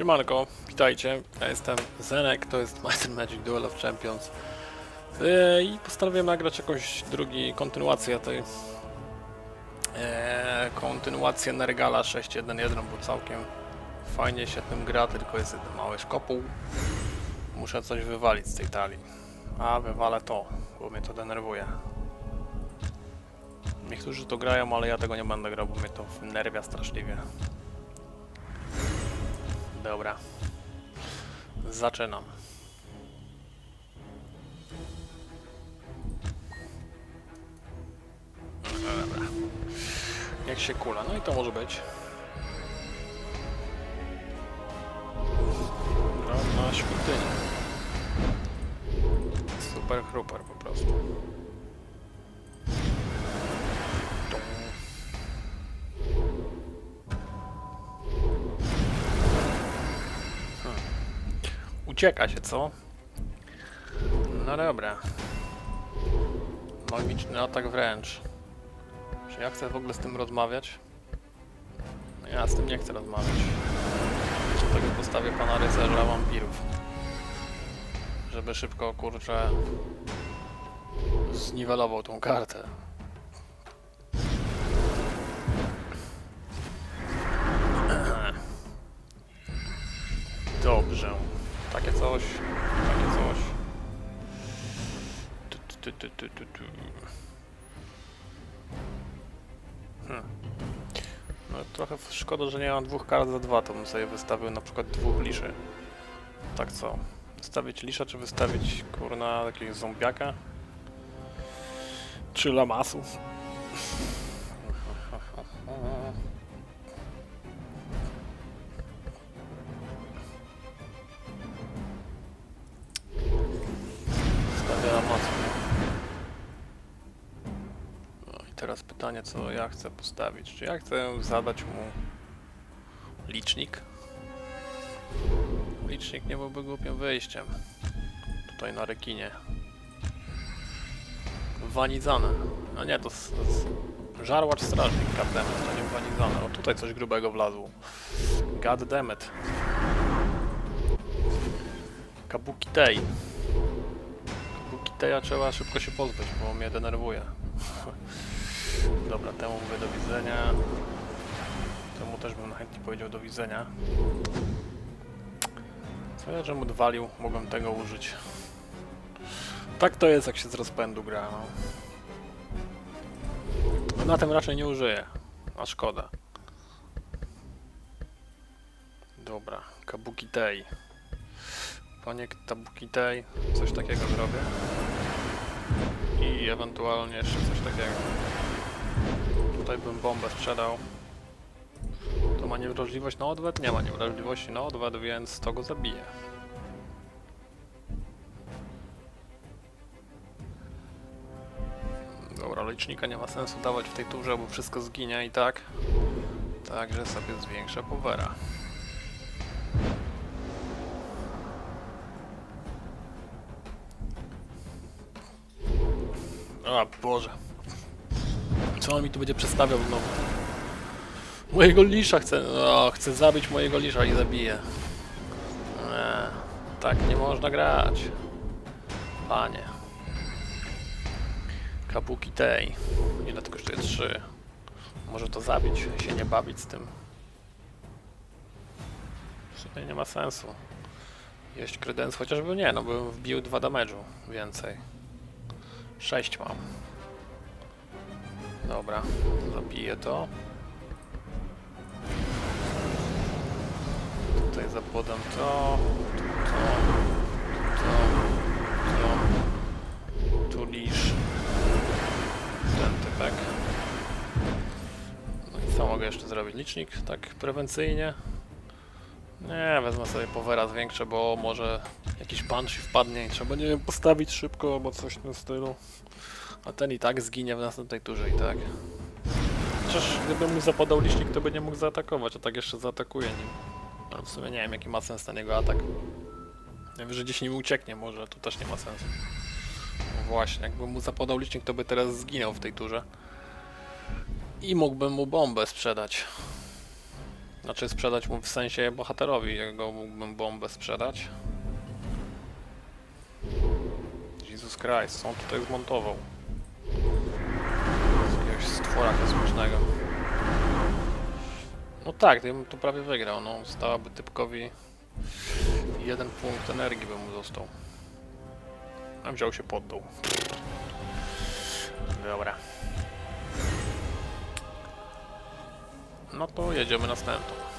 Siemanko, witajcie. Ja jestem Zenek, to jest Might Magic Duel of Champions. Yy, I postanowiłem nagrać jakąś drugi kontynuację tej yy, kontynuację Nergala 6.1.1, bo całkiem fajnie się tym gra, tylko jest jeden mały szkopuł. Muszę coś wywalić z tej talii. A wywalę to, bo mnie to denerwuje. Niektórzy to grają, ale ja tego nie będę grał, bo mnie to nerwia straszliwie. Dobra. Zaczynam. Dobra. Jak się kula. No i to może być. Drobna świątynia. Super chruper po prostu. Ucieka się, co? No dobra. Magiczny atak wręcz. Czy ja chcę w ogóle z tym rozmawiać? No Ja z tym nie chcę rozmawiać. Dlatego postawię pana rycerza wampirów. Żeby szybko, kurczę, zniwelował tą kartę. Dobrze. Takie coś. Takie coś. Tu, tu, tu, tu, tu, tu. Hmm. No trochę szkoda, że nie mam dwóch kart za dwa, to bym sobie wystawił na przykład dwóch liszy. Tak co? Wystawić lisza, czy wystawić kurna jakiegoś zombiaka? Czy lamasu? Co ja chcę postawić. Czy ja chcę zadać mu licznik? Licznik nie byłby głupim wyjściem. Tutaj na rekinie. Wanizane. No nie, to, s- to s- żarłacz strażnik, goddammit, to nie wanizane. O, tutaj coś grubego wlazło. Goddammit. Kabuki Tej. Kabuki Teja trzeba szybko się pozbyć, bo mnie denerwuje. Dobra, temu mówię do widzenia. Temu też bym chętnie powiedział do widzenia. Co ja, żem odwalił, mogłem tego użyć. Tak to jest, jak się z rozpędu gra, no. Na tym raczej nie użyję. A szkoda. Dobra, Kabuki Tej. Panie Kabuki Tej, coś takiego zrobię. I ewentualnie jeszcze coś takiego. Tutaj bym bombę sprzedał. To ma niewrażliwość na odwet? Nie ma niewrażliwości na odwet, więc to go zabije. Dobra, licznika nie ma sensu dawać w tej turze, bo wszystko zginie i tak. Także sobie zwiększę powera. A Boże. Co on mi tu będzie przedstawiał znowu? Mojego lisza chcę. O, chcę zabić mojego lisza i zabiję. Nie, tak nie można grać. Panie. Kabuki tej. Ile to kosztuje? Trzy. Może to zabić, się nie bawić z tym. Sumie nie ma sensu. Jeść kredens, chociażby nie, no bym wbił dwa damage'u więcej. Sześć mam. Dobra, zabiję to. Tutaj zapodam to, to, to, to, tu lisz. Ten typek. No i co mogę jeszcze zrobić? Licznik, tak prewencyjnie. Nie, wezmę sobie powera zwiększę, bo może jakiś banshee wpadnie i trzeba, nie wiem, postawić szybko albo coś w tym stylu. A ten i tak zginie w następnej turze i tak. Chociaż gdybym mu zapodał licznik, to by nie mógł zaatakować, a tak jeszcze zaatakuje nim. Ale w sumie nie wiem, jaki ma sens ten jego atak. Najwyżej gdzieś nim ucieknie może, to też nie ma sensu. No właśnie, jakbym mu zapodał licznik, to by teraz zginął w tej turze. I mógłbym mu bombę sprzedać. Znaczy sprzedać mu w sensie bohaterowi, jego mógłbym bombę sprzedać. Jezus Christ, on tutaj zmontował. Z jakiegoś stwora kosmicznego. No tak, to ja bym to prawie wygrał, no. Zostałaby typkowi jeden punkt energii by mu został. A wziął się poddał. Dobra. No to jedziemy następną.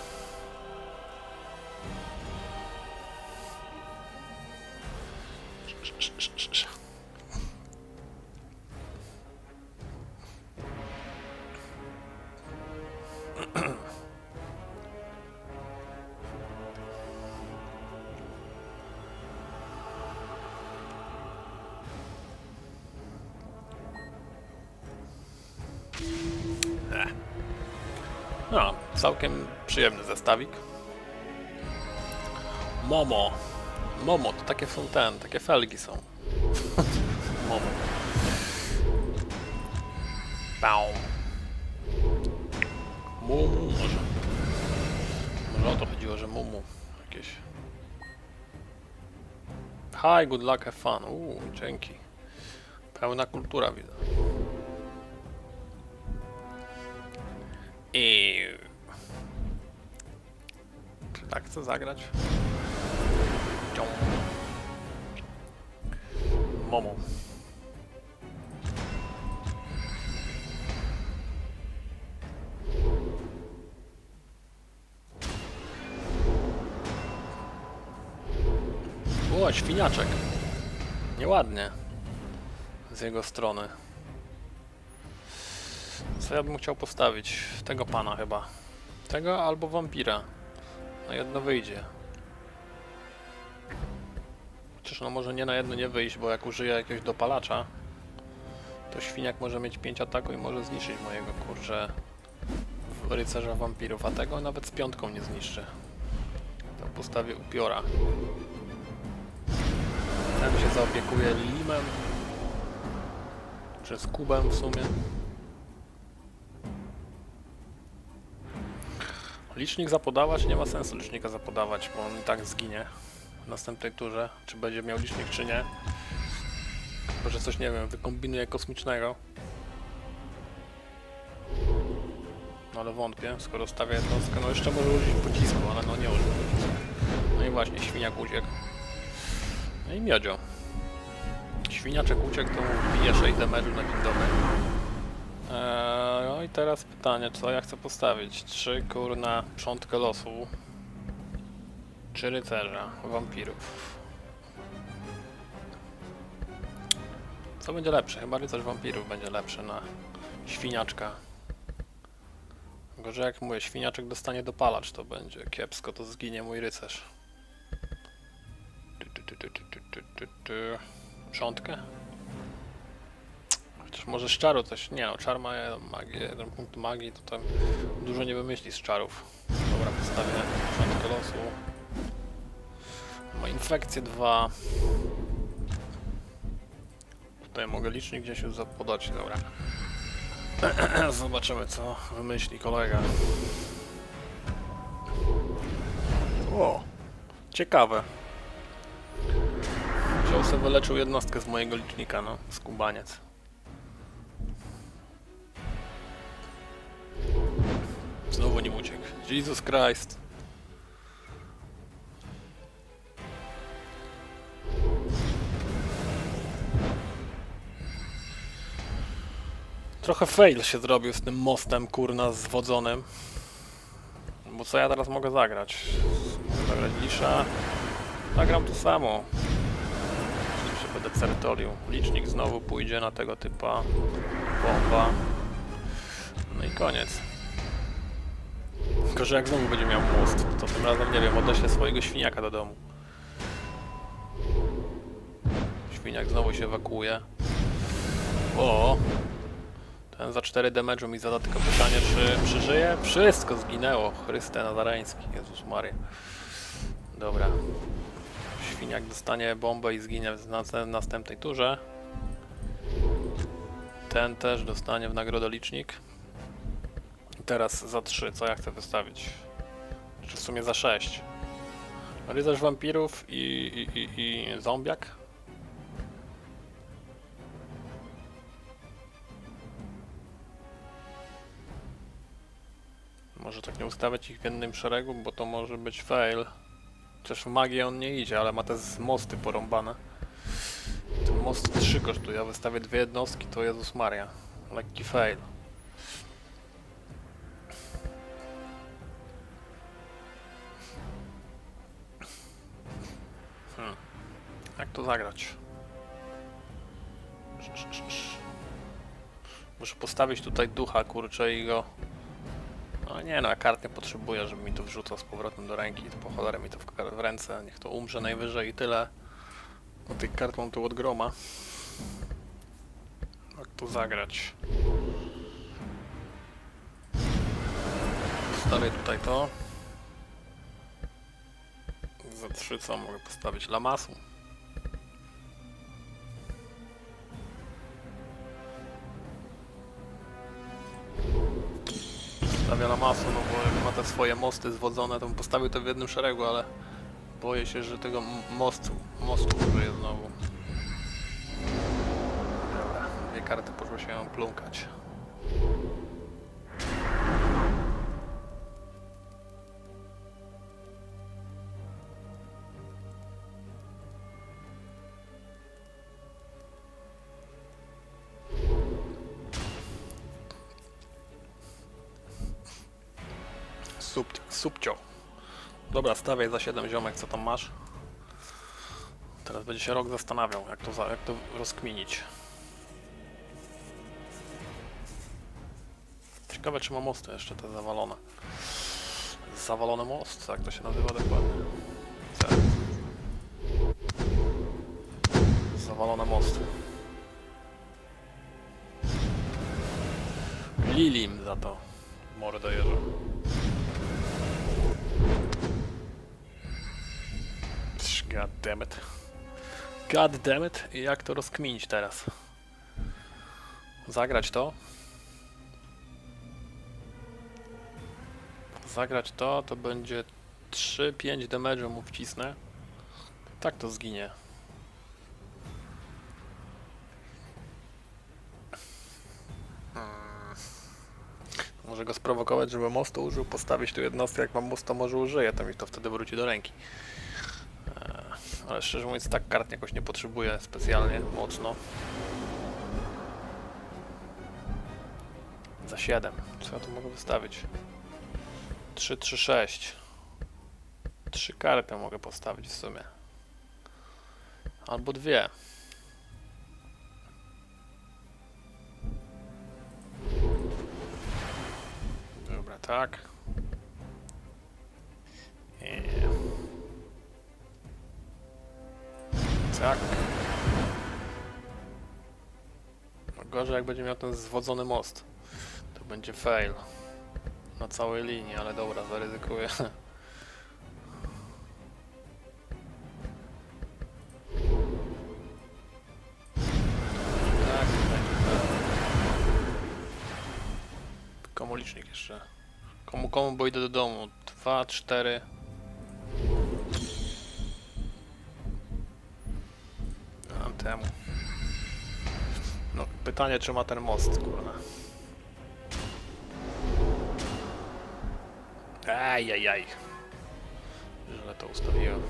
Całkiem przyjemny zestawik. Momo. Momo, to takie są ten, takie felgi są. Momo. Baum. Mumu może. Może o to chodziło, że mumu jakieś. Hi, good luck, have fun. Uuu, dzięki. Pełna kultura widzę. I... Tak chcę zagrać? Momo. O, świniaczek. Nieładnie. Z jego strony. Co ja bym chciał postawić? Tego pana chyba. Tego albo wampira. Na jedno wyjdzie. Chociaż no może nie na jedno nie wyjść, bo jak użyję jakiegoś dopalacza, to świniak może mieć 5 ataku i może zniszczyć mojego kurczę rycerza wampirów, a tego nawet z piątką nie zniszczy. To postawię upiora. Ten się zaopiekuje limem. Czy z kubem w sumie. Licznik zapodawać? Nie ma sensu licznika zapodawać, bo on i tak zginie w następnej turze. Czy będzie miał licznik, czy nie. Chyba, że coś, nie wiem, wykombinuje kosmicznego. No ale wątpię, skoro stawia jednostkę. No jeszcze może użyć pocisku, ale no nie użył. No i właśnie, świniak uciekł. No i miodzio. Świniaczek uciekł, to mu bije 6 damage'u na dzień dobry. Eee, no i teraz pytanie, co ja chcę postawić? Czy kurna przątkę losu? Czy rycerza, wampirów? Co będzie lepsze? Chyba rycerz wampirów będzie lepszy na świniaczka. Tylko, że jak mówię, świniaczek dostanie dopalacz, to będzie kiepsko, to zginie mój rycerz. Przątkę? Chociaż może z czaru coś. Nie no, czar ma magię, jeden punkt magii, to tam dużo nie wymyśli z czarów. Dobra, postawię przątkę losu. Ma infekcję 2. Tutaj mogę licznik gdzieś już podać, dobra. Zobaczymy co wymyśli kolega. O! Ciekawe. Wziął sobie wyleczył jednostkę z mojego licznika, no, skubaniec. Jesus Christ. Trochę fail się zrobił z tym mostem, kurna, zwodzonym. Bo co ja teraz mogę zagrać? Zagrać Lisza. Zagram to samo. Jeszcze będę terytorium. Licznik znowu pójdzie na tego typa. Bomba. No i koniec. Że jak znowu będzie miał most, to tym razem, nie wiem, odeślę swojego świniaka do domu. Świniak znowu się ewakuuje. O! Ten za 4 damage'u mi zada tylko pytanie, czy przeżyje? Wszystko zginęło. Chryste Nazareński, Jezus Maria. Dobra. Świniak dostanie bombę i zginie w nas- następnej turze. Ten też dostanie w nagrodę licznik. Teraz za 3, co ja chcę wystawić? Czy w sumie za 6. Rycerz wampirów i, i, i, i zombiak? Może tak nie ustawiać ich w jednym szeregu, bo to może być fail. Chociaż w magię on nie idzie, ale ma te mosty porąbane. Ten most 3 kosztuje, a wystawię dwie jednostki, to Jezus Maria. Lekki fail. To zagrać? Muszę postawić tutaj ducha, kurczę, i go... No nie no, ja kart nie potrzebuję, żeby mi to wrzucał z powrotem do ręki, to po cholerę mi to w, w ręce, niech to umrze najwyżej i tyle. No tych kart mam tu od groma. Jak tu zagrać? Postawię tutaj to. Za trzy co mogę postawić? Lamasu. Swoje mosty zwodzone, to bym postawił to w jednym szeregu, ale boję się, że tego mostu, mostu użyję znowu. Dobra, dwie karty poszło się plumkać. Sub, Dobra, stawiaj za 7 ziomek, co tam masz. Teraz będzie się rok zastanawiał, jak to, za, jak to rozkminić. Ciekawe, czy ma mosty jeszcze te zawalone. Zawalony most, tak to się nazywa dokładnie. Tak. Zawalone mosty. Lilim za to. Mordę God damn it. God damn it. Jak to rozkminić teraz? Zagrać to? Zagrać to, to będzie 3-5 damage'u mu wcisnę. Tak to zginie. Hmm. Może go sprowokować, żeby mostu użył, postawić tu jednostkę, jak mam most, to może użyję, to mi to wtedy wróci do ręki. Ale szczerze mówiąc, tak kart jakoś nie potrzebuję specjalnie mocno. Za 7. Co ja tu mogę wystawić? 3, 3, 6. Trzy karty mogę postawić w sumie. Albo dwie. Dobra, tak. Tak. No, gorzej jak będzie miał ten zwodzony most. To będzie fail. Na całej linii, ale dobra, zaryzykuję. Tak, tak, tak. Komu licznik jeszcze? Komu komu, bo idę do domu. 2, 4, temu. No, pytanie, czy ma ten most, kurwa. Ajajaj. Źle to ustawiłem.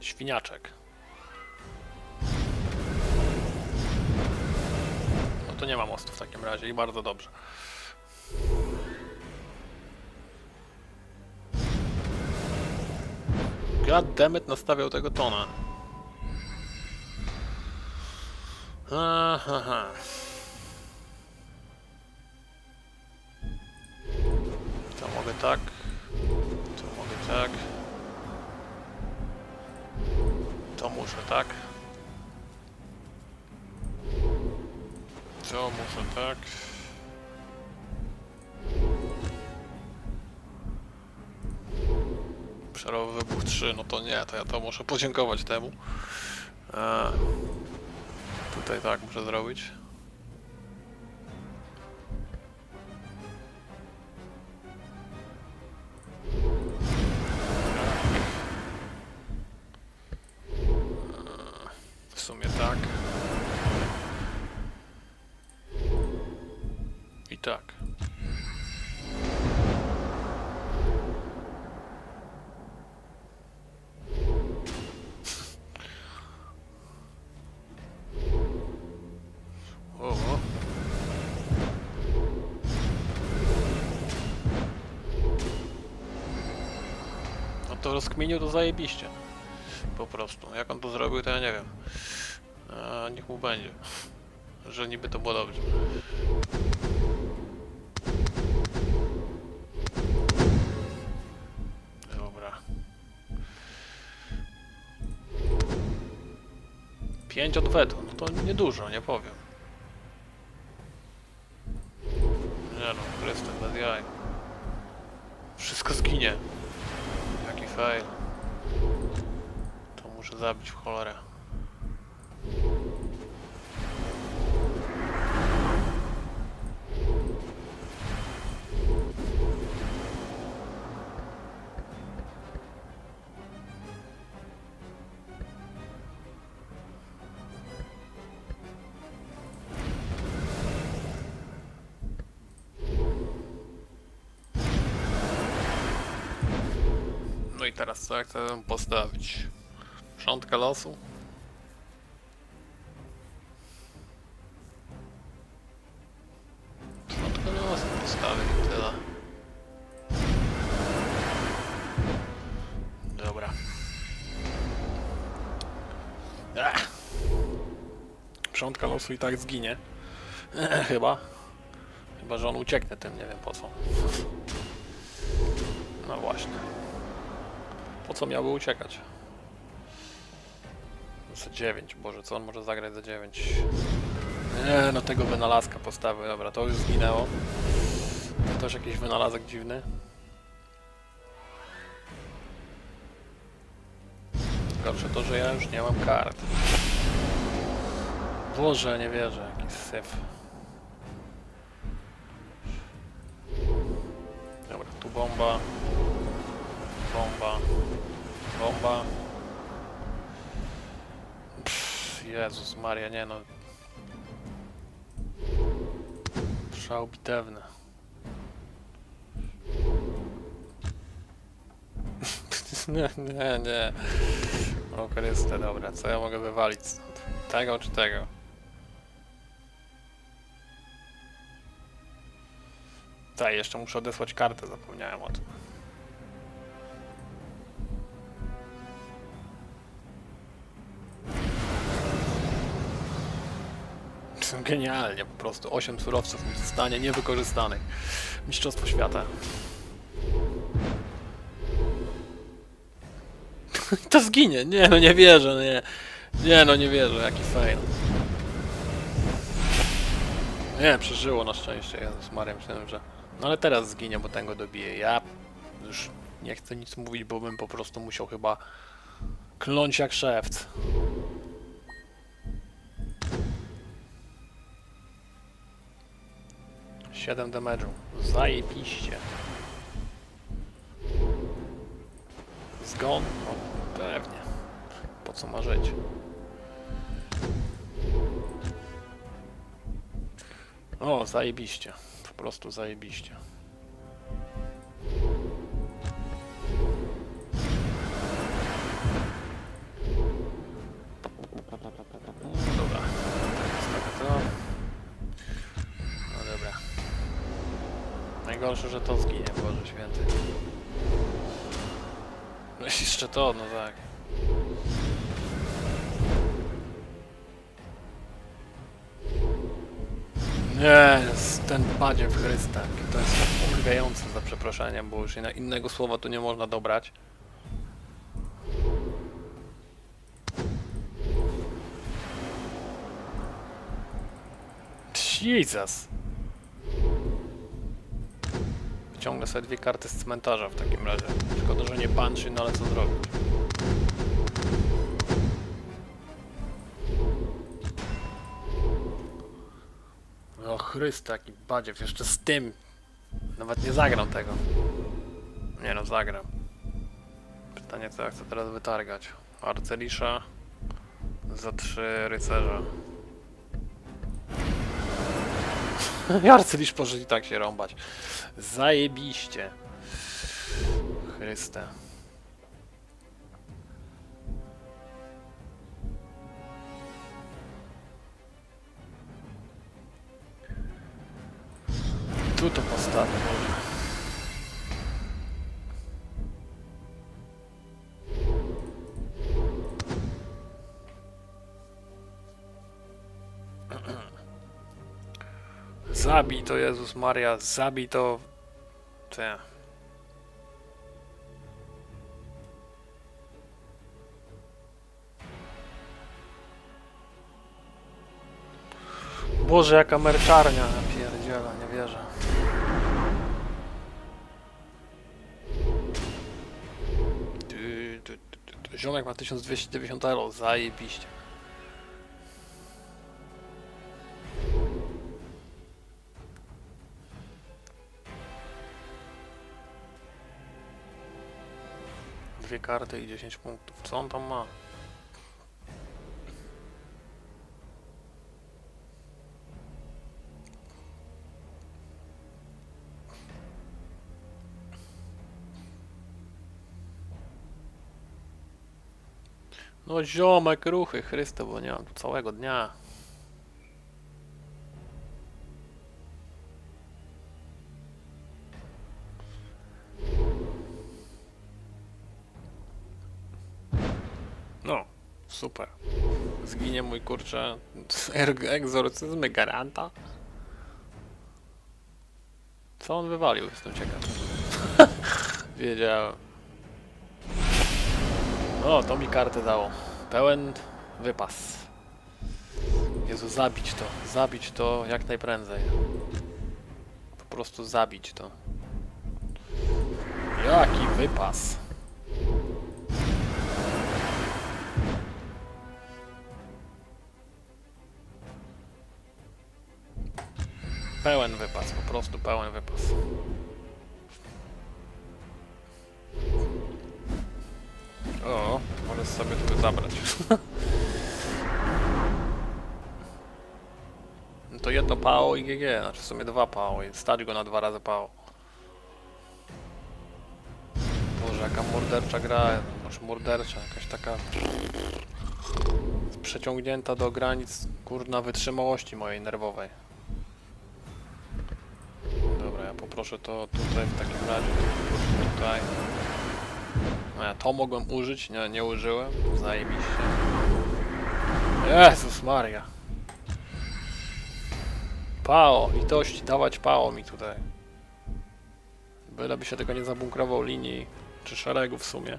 Świniaczek. No to nie ma mostu w takim razie i bardzo dobrze. God damn it, nastawiał tego tona. To mogę tak. To mogę tak. To muszę tak. To muszę tak. Obszarowy wybuch 3, no to nie, to ja to muszę podziękować temu. Eee, tutaj tak muszę zrobić. E, tak. I tak. To rozkminił to zajebiście. Po prostu. Jak on to zrobił, to ja nie wiem. A, niech mu będzie. Że niby to było dobrze. Dobra. Pięć odwetów, no to niedużo, nie powiem. Nie no, Krystek bez jaj. Wszystko zginie. Fail. To muszę zabić w cholerę. Ja chcę postawić? Przątkę losu? Przątkę losu postawię i tyle. Dobra. Ech. Przątka losu i tak zginie. Chyba. Chyba, że on ucieknie tym, nie wiem po co. No właśnie. Po co miałby uciekać? Za 9, Boże, co on może zagrać za 9? Nie, no tego wynalazka postawy, dobra, to już zginęło. To też jakiś wynalazek dziwny. Gorsze to, że ja już nie mam kart. Boże, nie wierzę, jaki syf. Dobra, tu bomba. Bomba. Bomba. Pff, Jezus Maria, nie no. Szał bitewny. nie, nie, nie. O Chryste, dobra, co ja mogę wywalić stąd? Tego czy tego? Tak, jeszcze muszę odesłać kartę, zapomniałem o tym. Genialnie, po prostu. 8 surowców mi zostanie niewykorzystanych. Mistrzostwo świata. To zginie. Nie, no nie wierzę, nie. Nie, no nie wierzę, jaki fail. Nie, przeżyło na szczęście, Jezus Maria, myślałem, że... No ale teraz zginie, bo ten go dobije. Ja już nie chcę nic mówić, bo bym po prostu musiał chyba kląć jak szewc. Siedem damage'u. Zajebiście. Zgon? No, pewnie. Po co ma żyć? O, zajebiście. Po prostu zajebiście. Dobra. Najgorsze, że to zginie, Boże Święty. No jeszcze to, no tak. Nie, ten badziew Chrystak. To jest urwiające za przeproszeniem, bo już innego słowa tu nie można dobrać. Jesus! Wyciągnę sobie dwie karty z cmentarza w takim razie. Szkoda, że nie Banshee, no ale co zrobić? O Chryste, jaki badziew, jeszcze z tym. Nawet nie zagram tego. Nie no, zagram. Pytanie, co ja chcę teraz wytargać. Arcelisza. Za trzy rycerze. Arcylisz poszedł tak się rąbać. Zajebiście. Chryste. Tu to postawię Zabij to, Jezus Maria, zabij to. Te. Boże, jaka merczarnia, pierdziela, nie wierzę. Ty, ty, ty, ty, ty. Ziomek ma 1290 euro, zajebiście. Karty i 10 punktów. Co on tam ma? No ziomek, ruchy, Chryste, bo nie mam tu całego dnia. Zginie mój kurczę egzorcyzmy garanta. Co on wywalił? Jestem ciekaw. Wiedziałem. O, to mi kartę dało. Pełen wypas. Jezu, zabić to. Zabić to jak najprędzej. Po prostu zabić to. Jaki wypas. Pełen wypas, po prostu pełen wypas. O, możesz sobie tu zabrać. No to jedno PAO i GG, znaczy w sumie dwa PAO i stać go na dwa razy PAO. Boże, jaka mordercza gra, znaczy mordercza, jakaś taka przeciągnięta do granic, kurna, wytrzymałości mojej nerwowej. Poproszę to tutaj w takim razie, tutaj. No ja to mogłem użyć, nie, nie użyłem. Zajebiście. Jezus Maria. Pao, litości, dawać pao mi tutaj. Byleby się tego nie zabunkrował linii, czy szeregu w sumie.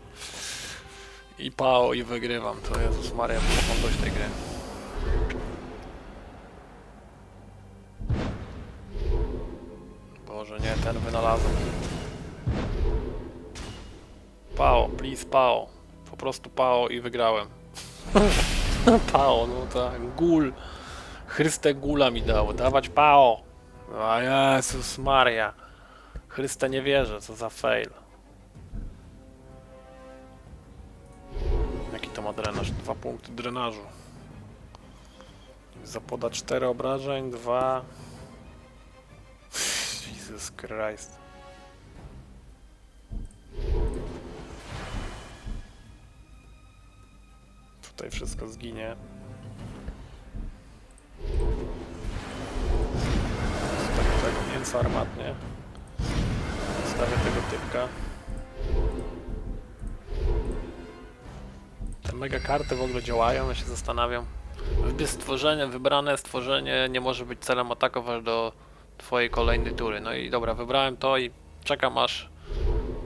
I pao i wygrywam, to Jezus Maria, mam dość tej gry. Please Pao. Po prostu Pao i wygrałem. Pao, no tak, gul. Chryste gula mi dało, dawać Pao. A Jezus Maria. Chryste nie wierzę, co za fail. Jaki to ma drenaż? Dwa punkty drenażu. Zapoda cztery obrażeń, dwa... Jesus Christ. Tutaj wszystko zginie. Zostawię tego mięsa armatnie. Zostawię tego typka. Te mega karty w ogóle działają, ja się zastanawiam. Wybierz stworzenie, wybrane stworzenie nie może być celem ataków aż do twojej kolejnej tury. No i dobra, wybrałem to i czekam aż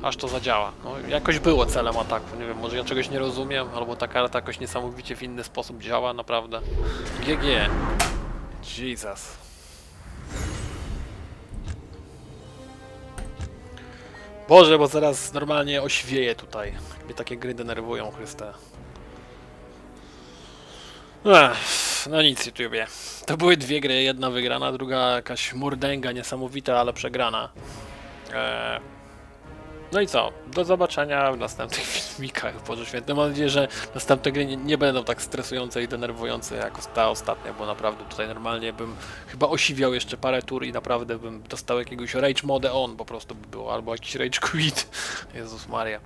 aż to zadziała. No, jakoś było celem ataku, nie wiem, może ja czegoś nie rozumiem, albo ta karta jakoś niesamowicie w inny sposób działa, naprawdę. GG. Jesus. Boże, bo zaraz normalnie oświeje tutaj. Mnie takie gry denerwują, Chryste. Ech, no nic, YouTubie. To były dwie gry, jedna wygrana, druga jakaś murdęga niesamowita, ale przegrana. Eee, No i co? Do zobaczenia w następnych filmikach. Boże Święty. Mam nadzieję, że następne gry nie, nie będą tak stresujące i denerwujące jak ta ostatnia, bo naprawdę tutaj normalnie bym chyba osiwiał jeszcze parę tur i naprawdę bym dostał jakiegoś rage mode on po prostu by było, albo jakiś rage quit. Jezus Maria.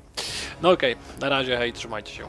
No okej, na razie, hej, trzymajcie się.